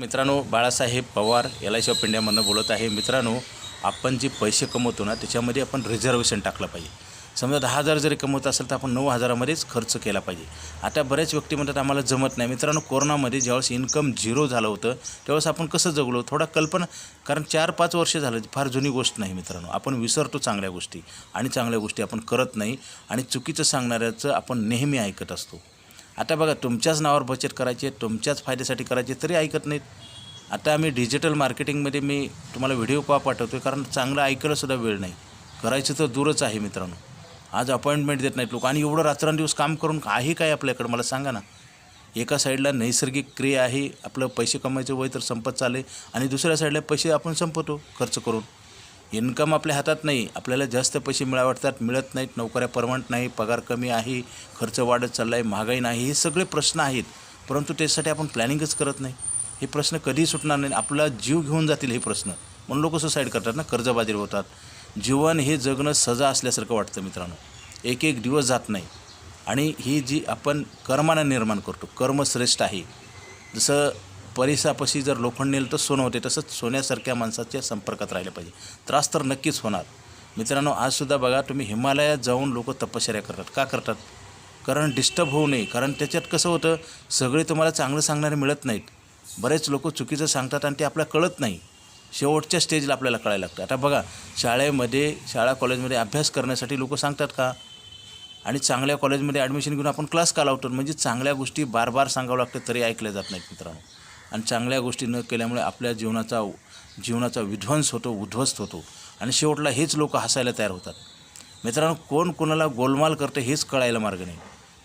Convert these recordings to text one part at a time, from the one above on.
मित्रांनो Balasaheb Pawar L I C of इंडियामधनं बोलत आहे. मित्रांनो आपण जे पैसे कमवतो ना त्याच्यामध्ये आपण रिझर्वेशन टाकलं पाहिजे. समजा दहा हजार जरी कमवत असेल तर आपण नऊ हजारामध्येच खर्च केला पाहिजे. आता बऱ्याच व्यक्ती म्हणतात आम्हाला जमत नाही. मित्रांनो कोरोनामध्ये ज्यावेळेस इन्कम झिरो झालं होतं त्यावेळेस आपण कसं जगलो? थोडा कल्पना कारण चार पाच वर्ष झालं फार जुनी गोष्ट नाही मित्रांनो. आपण विसरतो चांगल्या गोष्टी आणि चांगल्या गोष्टी आपण करत नाही आणि चुकीचं सांगणाऱ्याचं आपण नेहमी ऐकत असतो. आता बघा तुमच्याच नावावर बचत करायची आहे तुमच्याच फायद्यासाठी करायची तरी ऐकत नाहीत. आता आम्ही डिजिटल मार्केटिंगमध्ये मी तुम्हाला व्हिडिओ का पाठवतो आहे कारण चांगलं ऐकायलासुद्धा वेळ नाही. करायचं तर दूरच आहे मित्रांनो. आज अपॉइंटमेंट देत नाहीत लोक. आणि एवढं रात्रंदिवस काम करून आहे काय आपल्याकडं मला सांगा ना. एका साईडला नैसर्गिक क्रिया आहे आपलं पैसे कमायचं वय तर संपत चाले आणि दुसऱ्या साईडला पैसे आपण संपवतो खर्च करून. इन्कम आपल्या हातात नाही आपल्याला जास्त पैसे मिळावतात मिळत नाहीत नोकऱ्या परमनंट नाही पगार कमी आहे खर्च वाढत चालला आहे महागाई नाही हे सगळे प्रश्न आहेत. परंतु त्यासाठी आपण प्लॅनिंगच करत नाही. हे प्रश्न कधीही सुटणार नाही. आपला जीव घेऊन जातील हे प्रश्न. म्हणून लोक सुसाईड करतात ना कर्जबाजीर होतात. जीवन हे जगणं सजा असल्यासारखं वाटतं मित्रांनो. एक एक दिवस जात नाही. आणि ही जी आपण कर्मानं निर्माण करतो कर्म श्रेष्ठ आहे. जसं परिसापशी जर लोखंड नेलं तर सोनं होते. तसंच सोन्यासारख्या माणसाच्या संपर्कात राहिलं पाहिजे. त्रास तर नक्कीच होणार. मित्रांनो आजसुद्धा बघा तुम्ही हिमालयात जाऊन लोक तपश्चर्या करतात. का करतात? कारण डिस्टर्ब होऊ नये. कारण त्याच्यात कसं होतं सगळे तुम्हाला चांगलं सांगणारे मिळत नाहीत. बरेच लोक चुकीचं सांगतात आणि ते आपल्याला कळत नाही. शेवटच्या स्टेजला आपल्याला कळायला लागतं. आता बघा शाळेमध्ये शाळा कॉलेजमध्ये अभ्यास करण्यासाठी लोक सांगतात का? आणि चांगल्या कॉलेजमध्ये ॲडमिशन घेऊन आपण क्लास का लावतो? म्हणजे चांगल्या गोष्टी बार बार सांगावं लागतं तरी ऐकल्या जात नाहीत मित्रांनो. आणि चांगल्या गोष्टी न केल्यामुळे आपल्या जीवनाचा जीवनाचा विध्वंस होतो उद्ध्वस्त होतो. आणि शेवटला हेच लोक हसायला तयार होतात. मित्रांनो कोण कोणाला गोलमाल करतं हेच कळायला मार्ग नाही.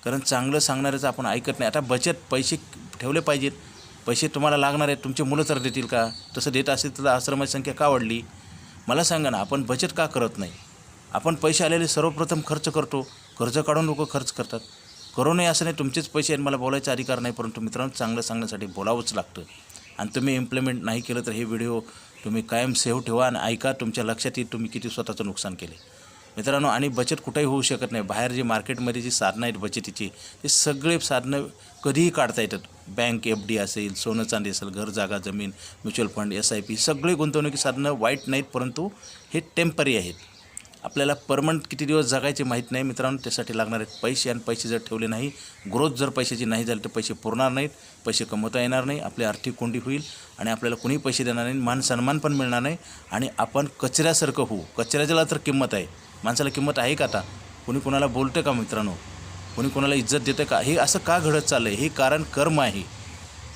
कारण चांगलं सांगणाऱ्याचं आपण ऐकत नाही. आता बचत पैसे ठेवले पाहिजेत. पैसे तुम्हाला लागणार आहेत. तुमचे मुलं तर देतील का? तसं देत असेल तर आश्रमाची संख्या का वाढली? मला सांगा ना आपण बचत का करत नाही? आपण पैसे आलेले सर्वप्रथम खर्च करतो. कर्ज काढून लोक खर्च करतात. करू नये असं नाही तुमचेच पैसे आणि मला बोलायचा अधिकार नाही परंतु मित्रांनो चांगलं सांगण्यासाठी बोलावंच लागतं आणि तुम्ही इम्प्लिमेंट नाही केलं तर हे व्हिडिओ तुम्ही कायम सेव्ह ठेवा आणि ऐका तुमच्या लक्षात येईल तुम्ही किती स्वतःचं नुकसान केले मित्रांनो आणि बचत कुठेही होऊ शकत नाही. बाहेर जी मार्केटमध्ये जी साधनं आहेत बचतीची ते सगळे साधनं कधीही काढता येतात. बँक एफ डी असेल सोनं चांदी असेल घर जागा जमीन mutual fund S I P सगळे गुंतवणुकी साधनं वाईट नाहीत परंतु हे टेंपररी आहेत. आपल्याला परमनंट किती दिवस जगायचे माहीत नाही मित्रांनो त्यासाठी लागणारे पैसे आणि पैसे जर ठेवले नाही ग्रोथ जर पैशाची नाही झाली तर पैसे पुरणार नाहीत पैसे कमवता येणार नाही आपली आर्थिक कोंडी होईल आणि आपल्याला कुणी पैसे देणार नाही मान सन्मान पण मिळणार नाही आणि आपण कचऱ्यासारखं होऊ. कचऱ्याला तर किंमत आहे. माणसाला किंमत आहे का आता? कुणी कोणाला बोलतं का मित्रांनो? कोणी कोणाला इज्जत देतं का? हे असं का घडत चाललं आहे हे कारण कर्म आहे.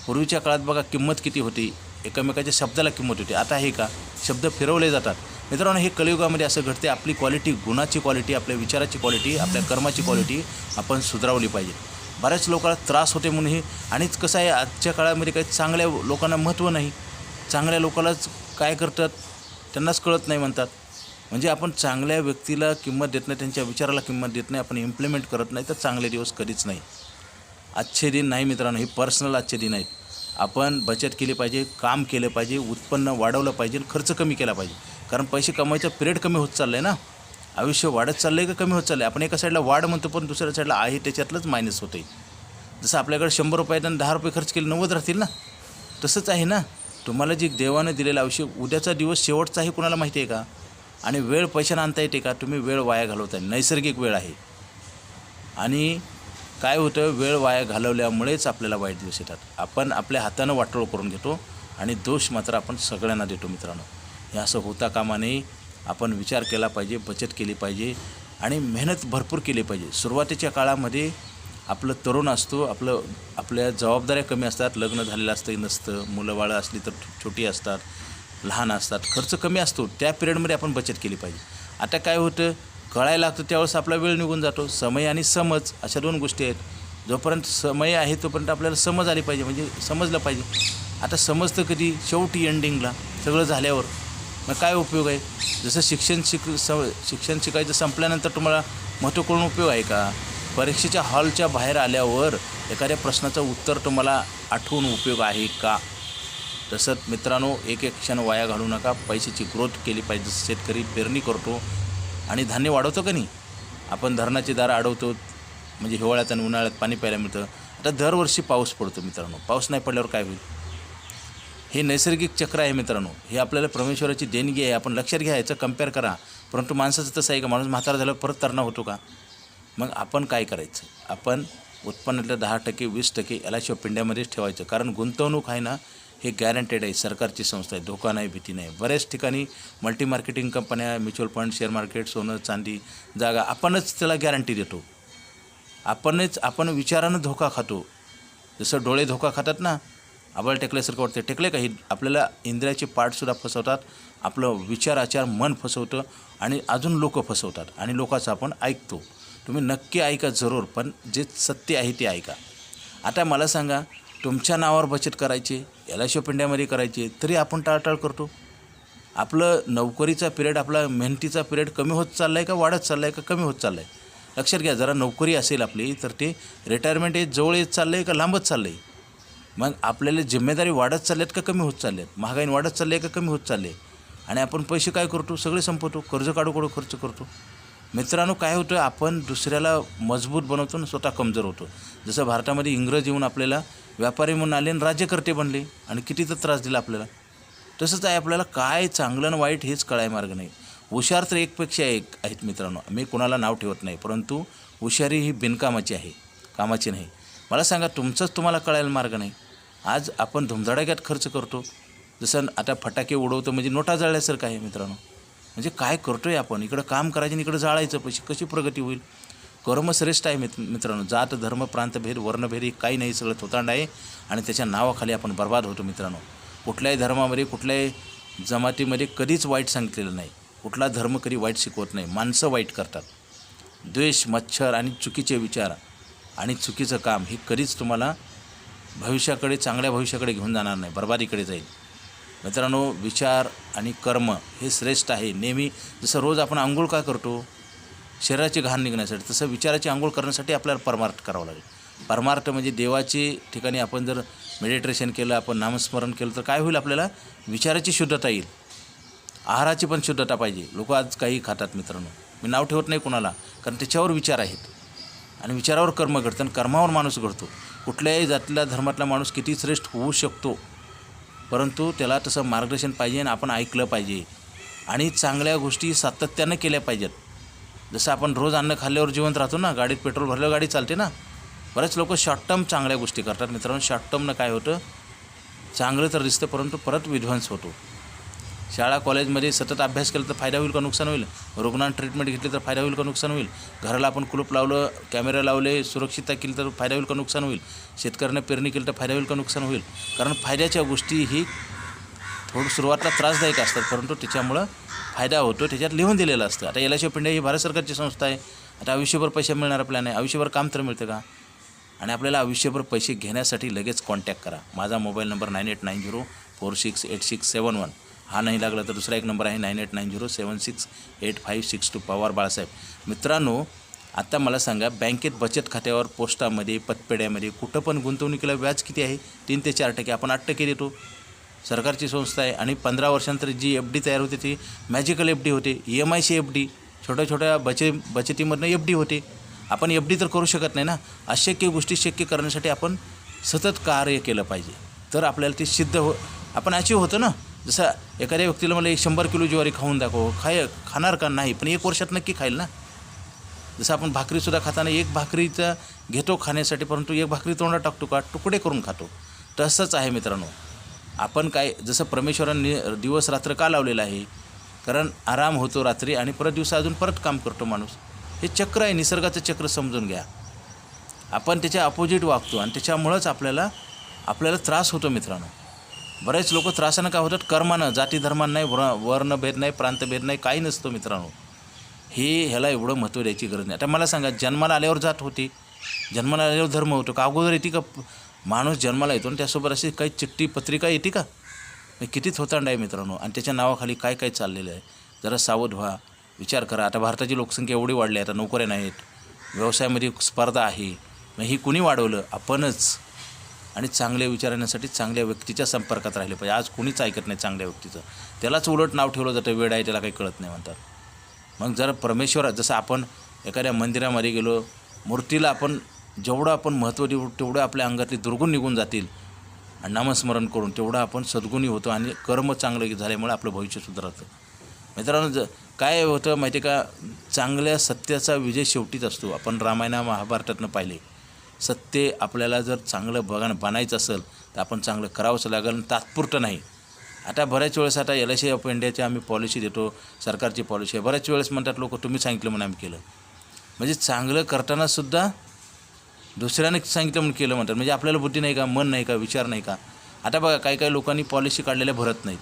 पूर्वीच्या काळात बघा किंमत किती होती? एकमेकाच्या शब्दाला किंमत होती. आता हे का? शब्द फिरवले जातात. मित्रांनो हे कलियुगामध्ये असं घडते आपली क्वालिटी गुणाची क्वालिटी आपल्या विचाराची क्वालिटी आपल्या कर्माची क्वालिटी आपण सुधारवली पाहिजे. बऱ्याच लोकांना त्रास होते म्हणून हे आणिच कसं आहे आजच्या काळामध्ये काही चांगल्या लोकांना महत्त्व नाही. चांगल्या लोकांनाच काय करतात त्यांनाच कळत नाही म्हणतात. म्हणजे आपण चांगल्या व्यक्तीला किंमत देत नाही त्यांच्या विचाराला किंमत देत नाही आपण इम्प्लिमेंट करत नाही तर चांगले दिवस कधीच नाही. आजचे दिन नाही मित्रांनो हे पर्सनल आजचे दिन आहेत. आपण बचत केली पाहिजे काम केलं पाहिजे उत्पन्न वाढवलं पाहिजे खर्च कमी केला पाहिजे. कारण पैसे कमवायचा पिरियड कमी होत चाललं आहे ना. आयुष्य वाढत चाललं आहे का कमी होत चाललं आहे आपण एका साईडला वाढ म्हणतो पण दुसऱ्या साईडला आहे त्याच्यातलंच मायनस होते जसं आपल्याकडे शंभर रुपयात आणि दहा रुपये खर्च केले नव्वद राहतील ना. तसंच आहे ना. तुम्हाला जे देवानं दिलेलं आयुष्य उद्याचा दिवस शेवटचा आहे कुणाला माहिती आहे का? आणि वेळ पैशानं आणता येते का? तुम्ही वेळ वाया घालवताय नैसर्गिक वेळ आहे. आणि काय होतं? वेळ वाया घालवल्यामुळेच आपल्याला वाईट दिवस येतात. आपण आपल्या हातानं वाटोळ करून घेतो आणि दोष मात्र आपण सगळ्यांना देतो मित्रांनो. हे असं होता कामा नये. आपण विचार केला पाहिजे बचत केली पाहिजे आणि मेहनत भरपूर केली पाहिजे. सुरुवातीच्या काळामध्ये आपलं तरुण असतो आपलं आपल्या जबाबदाऱ्या कमी असतात. लग्न झालेलं असतं नसतं. मुलं बाळं असली तर छोटी असतात लहान असतात. खर्च कमी असतो. त्या पिरियडमध्ये आपण बचत केली पाहिजे. आता काय होतं? कळायला लागतं त्यावेळेस आपला वेळ निघून जातो. समय आणि समज अशा दोन गोष्टी आहेत. जोपर्यंत समय आहे तोपर्यंत आपल्याला समज आली पाहिजे. म्हणजे समजलं पाहिजे. आता समजतं कधी? शेवटी एंडिंगला सगळं झाल्यावर. मग काय उपयोग आहे? जसं शिक्षण शिक स शिक्षण शिकायचं संपल्यानंतर तुम्हाला महत्त्वपूर्ण उपयोग आहे का? परीक्षेच्या हॉलच्या बाहेर आल्यावर एखाद्या प्रश्नाचं उत्तर तुम्हाला आठवून उपयोग आहे का? तसंच मित्रांनो एक एक क्षण वाया घालू नका. पैशाची ग्रोथ केली पाहिजे. जसं शेतकरी पेरणी करतो आणि धान्य वाढवतो का नाही? आपण धरणाची दारं अडवतो म्हणजे हिवाळ्यात आणि उन्हाळ्यात पाणी प्यायला मिळतं. आता दरवर्षी पाऊस पडतो मित्रांनो. पाऊस नाही पडल्यावर काय होईल? हे नैसर्गिक चक्र आहे मित्रांनो. हे आपल्याला परमेश्वराची देणगी आहे. आपण लक्षात घ्या याचं कंपेअर करा. परंतु माणसाचं तसं आहे का? माणूस म्हातारा झाल्यावर परत तरणा होतो का? मग आपण काय करायचं? आपण उत्पन्नातल्या दहा टक्के वीस टक्के एल पिंड्यामध्येच ठेवायचं. कारण गुंतवणूक आहे ना हे गॅरंटेड आहे. सरकारची संस्था आहे. धोका नाही भीती नाही. बऱ्याच ठिकाणी मल्टी मार्केटिंग कंपन्या म्युच्युअल फंड शेअर मार्केट सोनं चांदी जागा. आपणच त्याला गॅरंटी देतो. आपणच आपण विचारानं धोका खातो. जसं डोळे धोका खातात ना आबळ टेकल्यासारखं वाटतं टेकले काही आपल्याला इंद्रियाचे पार्टसुद्धा फसवतात आपलं विचार आचार मन फसवतं आणि अजून लोक फसवतात आणि लोकांचं आपण ऐकतो. तुम्ही नक्की ऐका जरूर पण जे सत्य आहे ते ऐका. आता मला सांगा तुमच्या नावावर बचत करायची एल आय सी पिंड्यामध्ये करायची तरी आपण टाळटाळ करतो? आपलं नोकरीचा पिरियड आपला मेहनतीचा पिरियड कमी होत चालला आहे का वाढत चालला आहे का कमी होत चालला आहे लक्षात घ्या जरा नोकरी असेल आपली तर ते रिटायरमेंट हे जवळ येत चाललं आहे का लांबच चाललं आहे मग आपल्याला जिम्मेदारी वाढत चालल्यात का कमी होत चालल्यात? महागाई वाढत चालली आहे का कमी होत चालले आणि आपण पैसे काय करतो? सगळे संपवतो कर्ज काढू काढू खर्च करतो. मित्रांनो काय होतं आपण दुसऱ्याला मजबूत बनवतो आणि स्वतः कमजोर होतो. जसं भारतामध्ये इंग्रज येऊन आपल्याला व्यापारी म्हणून आले आणि राज्यकर्ते बनले आणि किती तर त्रास दिला आपल्याला. तसंच आहे आपल्याला काय चांगलं आणि वाईट हेच कळाय मार्ग नाही. हुशार तर एकपेक्षा एक आहेत मित्रांनो. मी कोणाला नाव ठेवत नाही परंतु हुशारी ही बिनकामाची आहे कामाची नाही. मला सांगा तुमचंच तुम्हाला कळायला मार्ग नाही? आज आपण धुमधडाक्यात खर्च करतो. जसं आता फटाके उडवतो म्हणजे नोटा जाळल्यासारखं आहे मित्रांनो. म्हणजे काय करतो आहे आपण? इकडं काम करायचं आणि इकडं जाळायचं पैसे कशी प्रगती होईल? कर्म श्रेष्ठ आहे मित्र मित्रांनो. जात धर्म प्रांतभेद वर्णभेद हे काही नाही सगळं थोतांड आहे आणि त्याच्या नावाखाली आपण बर्बाद होतो मित्रांनो. कुठल्याही धर्मामध्ये कुठल्याही जमातीमध्ये कधीच वाईट सांगितलेलं नाही. कुठला धर्म कधी वाईट शिकवत नाही. माणसं वाईट करतात. द्वेष मच्छर आणि चुकीचे विचार आणि चुकीचं काम हे कधीच तुम्हाला भविष्याकडे चांगल्या भविष्याकडे घेऊन जाणार नाही. बर्बादीकडे जाईल. मित्रांनो विचार आणि कर्म हे श्रेष्ठ आहे. नेहमी जसं रोज आपण आंघोळ का करतो? शरीराची घाण निघण्यासाठी तसं विचाराची आंघोळ करण्यासाठी आपल्याला परमार्थ करावं लागेल. परमार्थ म्हणजे देवाची ठिकाणी आपण जर मेडिटेशन केलं आपण नामस्मरण केलं तर काय होईल आपल्याला? विचाराची शुद्धता येईल. आहाराची पण शुद्धता पाहिजे. लोक आज काही खातात मित्रांनो. मी नाव ठेवत नाही कोणाला कारण त्याच्यावर विचार आहेत. आणि विचारावर कर्म घडतं आणि कर्मावर माणूस घडतो. कुठल्याही जातीला धर्मातला माणूस किती श्रेष्ठ होऊ शकतो? परंतु त्याला तसं मार्गदर्शन पाहिजे आणि आपण ऐकलं पाहिजे. आणि चांगल्या गोष्टी सातत्यानं केल्या पाहिजेत. जसं आपण रोज अन्न खाल्ल्यावर जिवंत राहतो ना गाडीत पेट्रोल भरल्यावर गाडी चालते ना बरेच लोक शॉर्ट टर्म चांगल्या गोष्टी करतात. मित्रांनो शॉर्ट टर्मनं काय होतं? चांगलं तर दिसतं परंतु परत विध्वंस होतो. शाळा कॉलेजमध्ये सतत अभ्यास केला तर फायदा होईल का नुकसान होईल? रुग्णांना ट्रीटमेंट घेतली तर फायदा होईल का नुकसान होईल? घराला आपण कुलूप लावलं कॅमेरा लावले सुरक्षितता केली तर फायदा होईल का नुकसान होईल? शेतकऱ्यांना पेरणी केली तर फायदा होईल का नुकसान होईल? कारण फायद्याच्या गोष्टी ही थोडं सुरुवातीला त्रासदायक असतात परंतु त्याच्यामुळं फायदा होतो त्याच्यात लिहून दिलेलं असतं. आता L I C of India ही भारत सरकारची संस्था आहे. आता आयुष्यभर पैसे मिळणार प्लॅन आहे आयुष्यभर काम तर मिळतं का? आणि आपल्याला आयुष्यभर पैसे घेण्यासाठी लगेच कॉन्टॅक्ट करा. माझा mobile number nine eight nine zero four six eight six seven one. हा नाही लागला तर दुसरा एक नंबर आहे nine eight nine zero seven six eight five six two Pawar Balasaheb. मित्रांनो आता मला सांगा बँकेत बचत खात्यावर पोस्टामध्ये पतपेढ्यामध्ये कुठं पण गुंतवणुकीला व्याज किती आहे? तीन ते चार टक्के आपण आठ टक्के देतो. सरकारची संस्था आहे आणि पंधरा वर्षांतर जी एफ डी तयार होते ती मॅजिकल एफ डी होते ई एम आयची एफ डी छोट्या छोट्या बचे बचतीमधनं एफ डी होते. आपण एफ डी तर करू शकत नाही ना? अशक्य गोष्टी शक्य करण्यासाठी आपण सतत कार्य केलं पाहिजे. तर आपल्याला ते सिद्ध हो आपण अचीव होतं ना? जसं एखाद्या व्यक्तीला मला एक शंभर किलो ज्वारी खाऊन दाखव. खाय खाणार का? नाही. पण एक वर्षात नक्की खाईल ना? जसं आपण भाकरीसुद्धा खाताना एक भाकरीचा घेतो खाण्यासाठी परंतु एक भाकरी तोंडात टाकतो का? तुकडे करून खातो. तसंच आहे मित्रांनो. आपण काय जसं परमेश्वरांनी दिवस रात्र का लावलेलं आहे? कारण आराम होतो रात्री आणि परत दिवसा अजून परत काम करतो माणूस. हे चक्र आहे निसर्गाचं चक्र समजून घ्या. आपण त्याच्या अपोजिट वागतो आणि त्याच्यामुळंच आपल्याला आपल्याला त्रास होतो मित्रांनो. बरेच लोक त्रासानं काय होतात? कर्मानं जाती धर्मानं नाही वर वर्णभेद नाही प्रांतभेद नाही काही नसतो मित्रांनो. हे ह्याला एवढं महत्त्व द्यायची गरज नाही. आता मला सांगा जन्माला आल्यावर जात होती. जन्माला आल्यावर धर्म होतो का? अगोदर येते का? माणूस जन्माला येतो आणि त्यासोबत अशी काही चिठ्ठी पत्रिका येते का? किती थोतांड आहे मित्रांनो. आणि त्याच्या नावाखाली काय काय चाललेलं आहे? जरा सावध व्हा. विचार करा. आता भारताची लोकसंख्या एवढी वाढली आहे आता नोकऱ्या नाहीत. व्यवसायामध्ये स्पर्धा आहे. मग ही कुणी वाढवलं? आपणच. आणि चांगल्या विचारण्यासाठी चांगल्या व्यक्तीच्या संपर्कात राहिले पाहिजे. आज कुणीच ऐकत नाही चांगल्या व्यक्तीचं. त्यालाच उलट नाव ठेवलं जातं वेळ आहे त्याला काही कळत नाही म्हणतात. मग जर परमेश्वर जसं आपण एखाद्या मंदिरामध्ये गेलो मूर्तीला आपण जेवढं आपण महत्त्व देऊ तेवढं आपल्या अंगातले दुर्गुण निघून जातील. आणि नामस्मरण करून तेवढं आपण सद्गुणी होतो आणि कर्म चांगलं झाल्यामुळे आपलं भविष्य सुधारतं. मित्रांनो ज काय होतं माहिती आहे का? चांगल्या सत्याचा विजय शेवटीच असतो. आपण रामायणा महाभारतातनं पाहिले. सत्य आपल्याला जर चांगलं बघा बनायचं असेल तर आपण चांगलं करावंच लागेल आणि तात्पुरतं नाही. आता बऱ्याच वेळेस आता एल आय सी ऑफ इंडियाची आम्ही पॉलिसी देतो सरकारची पॉलिसी आहे. बऱ्याच वेळेस म्हणतात लोक तुम्ही सांगितलं म्हणून आम्ही केलं. म्हणजे चांगलं करताना सुद्धा दुसऱ्याने सांगितलं म्हणून केलं म्हणतात. म्हणजे आपल्याला बुद्धी नाही का मन नाही का विचार नाही का? आता बघा काही काही लोकांनी पॉलिसी काढलेल्या भरत नाहीत.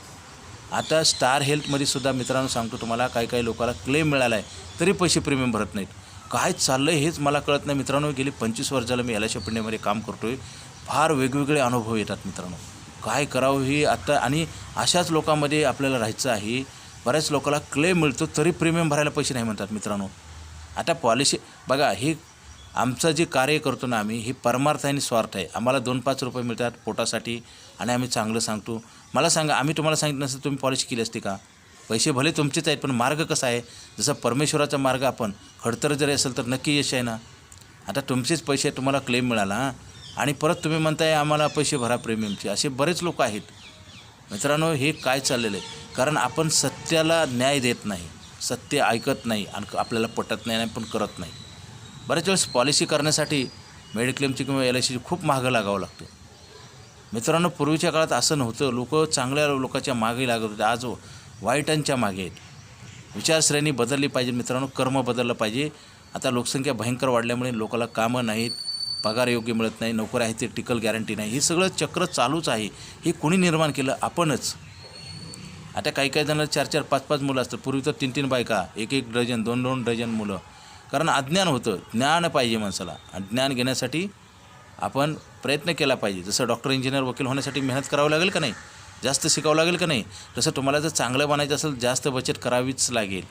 आता स्टार हेल्थमध्ये सुद्धा मित्रांनो सांगतो तुम्हाला काही काही लोकांना क्लेम मिळाला आहे तरी पैसे प्रीमियम भरत नाहीत. काय चाललं आहे हेच मला कळत नाही. मित्रांनो गेली पंचवीस वर्षाला मी एल आय सी काम करतो आहे फार वेगवेगळे अनुभव येतात मित्रांनो. काय करावं ही आता आणि अशाच लोकांमध्ये आपल्याला राहायचं आहे. बऱ्याच लोकांना क्लेम मिळतो तरी प्रीमियम भरायला पैसे नाही म्हणतात मित्रांनो. आता पॉलिसी बघा हे आमचं जे कार्य करतो ना आम्ही हे परमार्थ आणि स्वार्थ आहे. आम्हाला दोन पाच रुपये मिळतात पोटासाठी आणि आम्ही चांगलं सांगतो. मला सांगा आम्ही तुम्हाला सांगितलं नसतं तुम्ही पॉलिसी केली असते का? पैसे भले तुमचेच आहेत पण मार्ग कसा आहे? जसं परमेश्वराचा मार्ग आपण खडतर जरी असेल तर नक्की यश आहे ना? आता तुमचेच पैसे तुम्हाला क्लेम मिळाला आणि परत तुम्ही म्हणताय आम्हाला पैसे भरा प्रेमियमचे असे बरेच लोक आहेत. मित्रांनो हे काय चाललेलं आहे? कारण आपण सत्याला न्याय देत नाही. सत्य ऐकत नाही आणि आपल्याला पटत नाही आणि पण करत नाही. बऱ्याच वेळेस पॉलिसी करण्यासाठी मेडिक्लेमची किंवा एल आय सीची खूप महागं लागावं लागतं. मित्रांनो पूर्वीच्या काळात असं नव्हतं. लोक चांगल्या लोकांच्या मागे लागत होते. आज हो, वाईटांच्या मागे आहेत. विचारश्रेणी बदलली पाहिजे मित्रांनो कर्म बदललं पाहिजे. आता लोकसंख्या भयंकर वाढल्यामुळे लोकाला कामं नाहीत पगार योग्य मिळत नाही नोकऱ्या आहे ते टिकल गॅरंटी नाही. हे सगळं चक्र चालूच आहे. हे कोणी निर्माण केलं? आपणच. आता काही काही जणांना चार चार पाच पाच मुलं असतात. पूर्वी तर तीन तीन बायका एक एक डझन दोन दोन डझन मुलं. कारण अज्ञान होतं. ज्ञान पाहिजे माणसाला. आणि ज्ञान घेण्यासाठी आपण प्रयत्न केला पाहिजे. जसं डॉक्टर इंजिनियर वकील होण्यासाठी मेहनत करावं लागेल का नाही? जास्त शिकावं लागेल का नाही? तसं तुम्हाला जर चांगलं बनायचं असेल जास्त बचत करावीच लागेल.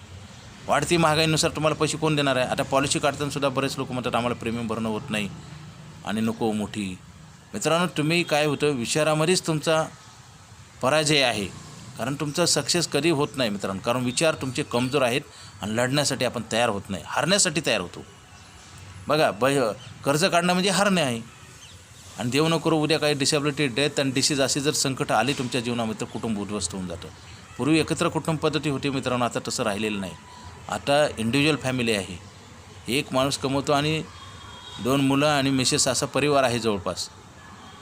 वाढती महागाईनुसार तुम्हाला पैसे कोण देणार आहे? आता पॉलिसी काढतानासुद्धा बरेच लोक म्हणतात आम्हाला प्रीमियम भरणं होत नाही. आणि नको मोठी. मित्रांनो तुम्ही काय होतं? विचारामध्येच तुमचा पराजय आहे. कारण तुमचा सक्सेस कधी होत नाही मित्रांनो? कारण विचार तुमचे कमजोर आहेत आणि लढण्यासाठी आपण तयार होत नाही. हारण्यासाठी तयार होतो. बघा ब कर्ज काढणं म्हणजे हारणे आहे. आणि देव न करू उद्या काही डिसेबिलिटी डेथ आणि डिसीज अशी जर संकट आली तुमच्या जीवनामध्ये तर कुटुंब उद्ध्वस्त होऊन जातं. पूर्वी एकत्र कुटुंब पद्धती होती मित्रांनो आता तसं राहिलेलं नाही. आता इंडिव्हिज्युअल फॅमिली आहे. एक माणूस कमवतो आणि दोन मुलं आणि मिसेस असा परिवार आहे जवळपास.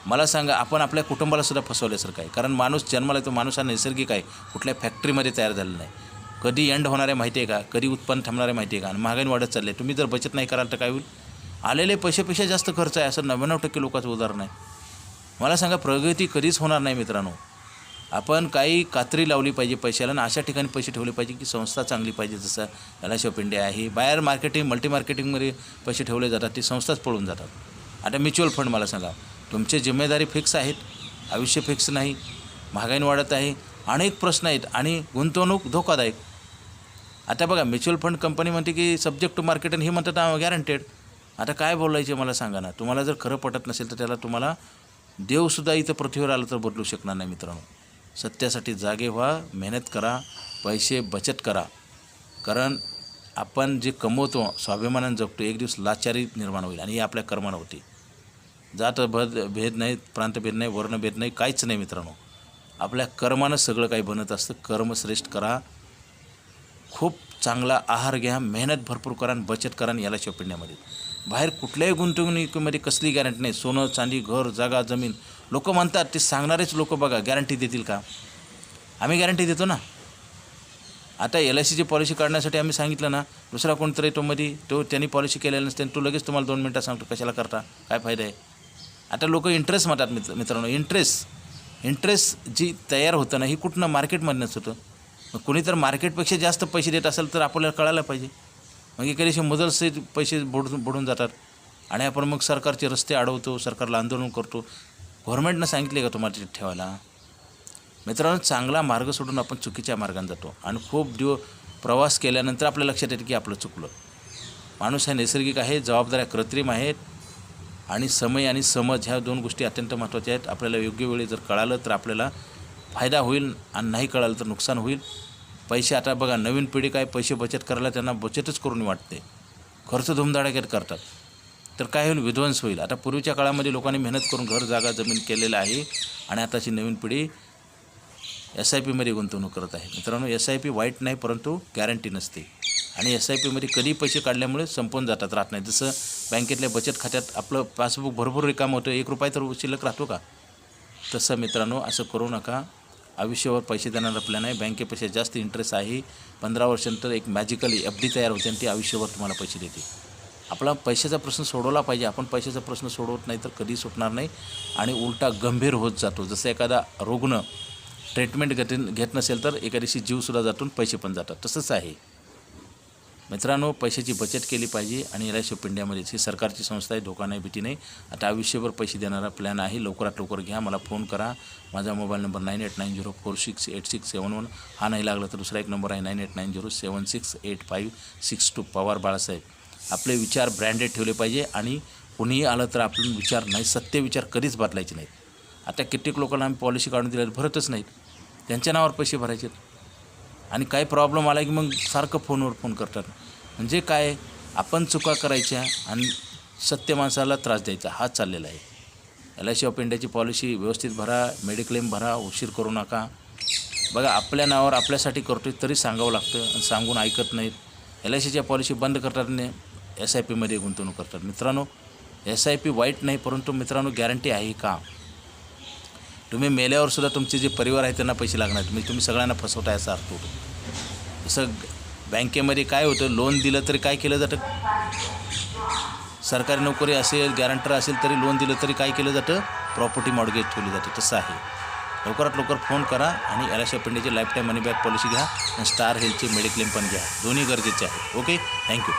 मला सांगा आपण आपल्या कुटुंबाला सुद्धा फसवल्यासारखं आहे. कारण माणूस जन्माला येतो माणूस हा नैसर्गिक आहे. कुठल्या फॅक्टरीमध्ये तयार झालेला नाही. कधी एंड होणार आहे माहिती आहे का? कधी उत्पन्न थांबणार आहे माहिती आहे का? आणि महागाई वाढत चालले तुम्ही जर बचत नाही कराल तर काय होईल? आलेले पैशापेक्षा जास्त खर्च आहे असं नव्याण्णव टक्के लोकांचं उदाहरण आहे. मला सांगा प्रगती कधीच होणार नाही मित्रांनो. आपण काही कात्री लावली पाहिजे पैशाला आणि अशा ठिकाणी पैसे ठेवले पाहिजे की संस्था चांगली पाहिजे जसं एल शॉप ऑफ इंडिया आहे. बाहेर मार्केटिंग मल्टी मार्केटिंगमध्ये पैसे ठेवले जातात ती संस्थाच पळून जातात. आता म्युच्युअल फंड मला सांगा तुमचे जिम्मेदारी फिक्स आहेत आयुष्य फिक्स नाही महागाईने वाढत आहे अनेक प्रश्न आहेत आणि गुंतवणूक धोकादायक. आता बघा म्युच्युअल फंड कंपनी म्हणते की सब्जेक्ट टू मार्केट आणि हे म्हणतात गॅरंटेड आता काय बोलायचे मला सांगा ना. तुम्हाला जर खरं पटत नसेल तर त्याला तुम्हाला देवसुद्धा इथं पृथ्वीवर आलं तर बदलू शकणार नाही मित्रांनो. सत्यासाठी जागे व्हा मेहनत करा पैसे बचत करा. कारण आपण जे कमवतो स्वाभिमानानं जगतो एक दिवस लाचारी निर्माण होईल आणि हे आपल्या कर्मानं होती जात भद भेद नाही प्रांतभेद नाही वर्णभेद नाही काहीच नाही मित्रांनो. आपल्या कर्मानं सगळं काही बनत असतं. कर्म श्रेष्ठ करा. खूप चांगला आहार घ्या मेहनत भरपूर करा आणि बचत करा याला पिण्यामध्ये बाहेर कुठल्याही गुंतवणुकीमध्ये कसली गॅरंटी नाही. सोनं चांदी घर जागा जमीन. लोक म्हणतात ते सांगणारेच लोक बघा गॅरंटी देतील का? आम्ही गॅरंटी देतो ना. आता एल आय सीची पॉलिसी काढण्यासाठी आम्ही सांगितलं ना दुसरा कोणतरी तो मध्ये तो त्यांनी पॉलिसी केलेली नसते आणि तो लगेच तुम्हाला दोन मिनटात सांगतो कशाला करता? काय फायदा आहे? आता लोक इंटरेस्ट म्हणतात मित्र मित्रांनो इंटरेस्ट इंटरेस्ट जी तयार होतं ना ही कुठनं मार्केटमधनंच होतं. मग कोणी तर मार्केटपेक्षा जास्त पैसे देत असेल तर आपल्याला कळायला पाहिजे. मग एखादी असे मुदलसे पैसे बुडून बुडून जातात. आणि आपण मग सरकारचे रस्ते अडवतो सरकारला आंदोलन करतो. गव्हर्नमेंटनं सांगितले का तुम्हाला तिथे ठेवायला? मित्रांनो चांगला मार्ग सोडून आपण चुकीच्या मार्गाने जातो. आणि खूप दिव प्रवास केल्यानंतर आपल्या लक्षात येतं की आपलं चुकलं. माणूस हा नैसर्गिक आहे जबाबदाऱ्या कृत्रिम आहेत. आणि समय आणि समज ह्या दोन गोष्टी अत्यंत महत्त्वाच्या आहेत. आपल्याला योग्य वेळी जर कळालं तर आपल्याला फायदा होईल आणि नाही कळालं तर नुकसान होईल. पैसे आता बघा नवीन पिढी काय पैसे बचत करायला त्यांना बचतच करून वाटते. खर्च धुमधडाक्यात करतात. तर काय होईल? विध्वंस होईल. आता पूर्वीच्या काळामध्ये लोकांनी मेहनत करून घर जागा जमीन केलेलं आहे आणि आताची नवीन पिढी एस आय पीमध्ये गुंतवणूक करत आहे. मित्रांनो एस आय पी वाईट नाही परंतु गॅरंटी नसते. आणि एस आय पीमध्ये कधी पैसे काढल्यामुळे संपून जातात राहत नाही. जसं बँकेतल्या बचत खात्यात आपलं पासबुक भरपूर रिकाम होतं एक रुपया तर शिल्लक राहतो का? तसं मित्रांनो असं करू नका. आयुष्यावर पैसे देणार आपल्या नाही बँकेपेक्षा जास्त इंटरेस्ट आहे. पंधरा वर्षानंतर एक मॅजिकली एफ डी तयार होते आणि ती आयुष्यभर तुम्हाला पैसे देते. आपला पैशाचा प्रश्न सोडवला पाहिजे. आपण पैशाचा प्रश्न सोडवत नाही तर कधी सुटणार नाही आणि उलटा गंभीर होत जातो. जसं एखादा रुग्ण ट्रीटमेंट घेत घेत नसेल तर एका दिवशी जीवसुद्धा जातून पैसे पण जातात. तसंच आहे. मित्रांनो पैशाची बचत केली पाहिजे आणि एल आय सी ऑफ इंडियामध्येच ही सरकारची संस्था आहे धोका नाही भीती नाही. आता आयुष्यभर पैसे देणारा प्लॅन आहे. लवकरात लवकर घ्या मला फोन करा. माझा mobile number nine eight nine zero four six eight six seven one हा नाही लागला तर दुसरा एक नंबर आहे nine eight nine zero seven six eight five six two Pawar Balasaheb. आपले विचार ब्रँडेड ठेवले पाहिजे आणि कुणीही आलं तर आपण विचार नाही सत्य विचार कधीच बदलायचे नाहीत. आता कित्येक लोकांना आम्ही पॉलिसी काढून दिल्या भरतच नाहीत. त्यांच्या नावावर पैसे भरायचे आणि काही प्रॉब्लेम आला की मग सारखं फोनवर फोन करतात. म्हणजे काय? आपण चुका करायच्या आणि सत्य माणसाला त्रास द्यायचा. हा चाललेला आहे. एल आय सी ऑफ इंडियाची पॉलिसी व्यवस्थित भरा मेडिक्लेम भरा उशीर करू नका. बघा आपल्या नावावर आपल्यासाठी करतो तरी सांगावं लागतं आणि सांगून ऐकत नाहीत. एल आय सीच्या पॉलिसी बंद करतात आणि एस आय पीमध्ये गुंतवणूक करतात. मित्रांनो एस आय पी वाईट नाही परंतु मित्रांनो गॅरंटी आहे का? तुम्ही मेल्यावर सुद्धा तुमचे जे परिवार आहे त्यांना पैसे लागणार तुम्ही म्हणजे तुम्ही सगळ्यांना फसवताय असा अर्थ होतो. जसं बँकेमध्ये काय होतं लोन दिलं तरी काय केलं जातं? सरकारी नोकरी असेल गॅरंटर असेल तरी लोन दिलं तरी काय केलं जातं? प्रॉपर्टी मॉडगेज ठेवली जाते तसं आहे. लवकरात लवकर फोन करा आणि L I C life time money back policy घ्या आणि स्टार हेल्थची मेडिक्लेम पण घ्या. दोन्ही गरजेचे आहे. Okay thank you